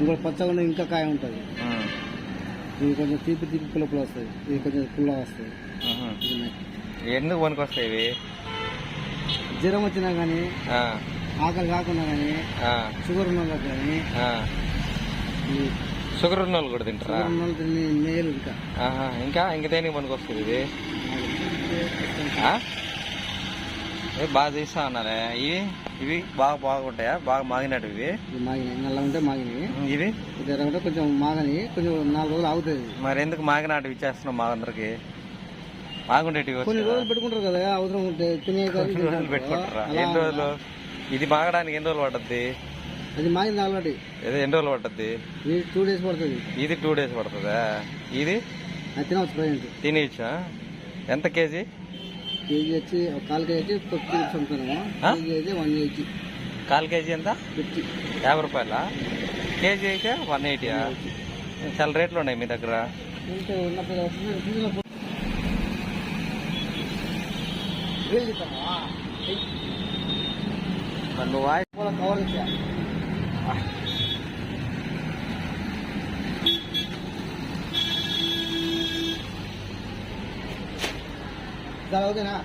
ఇంకోటి పచ్చగా ఉండే ఇంకా కాయ ఉంటుంది. ఇది కొంచెం తీపి తీపి పుల్ల పుల్ల వస్తుంది. ఇది కొంచెం పుల్ల వస్తుంది. ఎందుకు పనికొస్తాయి ఇవి? జ్వరం వచ్చినా కానీ ఆకలి కాకున్నా కానీ షుగర్ ఉన్న వాళ్ళకి కానీ షుగర్ ఉన్న వాళ్ళు కూడా తింటారా? మేలు ఇంకా. ఇంకా ఇంకా దేనికి పనికొస్తుంది ఇది ఏ బాగా తీస్తా ఉన్నారే ఇవి? ఇవి బాగా బాగుంటాయా? బాగా మాగినట్టు ఇవి? మాగినాయి నల్ల ఉంటే మాగినాయి ఉమ్, ఇవి? ఇది ఉంటే కొంచెం మాగని కొంచెం నాలుగు రోజులు ఆగుతుంది మరి ఎందుకు మాగినట్టు ఇచ్చేస్తున్నాం మా అందరికి బాగుండేటివి కొన్ని రోజులు పెట్టుకుంటారు కదా అవసరం ఉంటే తినే రోజులు పెట్టుకుంటారా? ఎన్ని రోజులు? ఇది మాగడానికి ఎన్ని రోజులు పడుతుంది అది మాగింది ఆల్రెడీ. ఏదో ఎన్ని రోజులు పడుతుంది ఇది టూ డేస్ పడుతుంది. ఇది టూ డేస్ పడుతుందా? ఇది? తినవచ్చు ప్రజెంట్. తినేయచ్చా? ఎంత కేజీ? కేజీ వచ్చి కాల్ కేజీ వచ్చి తొక్కి అమ్ముతున్నాము? కేజీ అయితే వన్ ఎయిటీ కాల్ కేజీ ఎంత? ఫిఫ్టీ. యాభై రూపాయల? కేజీ అయితే వన్ ఎయిటీయా చాలా రేట్లు ఉన్నాయి మీ దగ్గర. ఉంటే ఉన్నప్పుడు দাঁড়াও না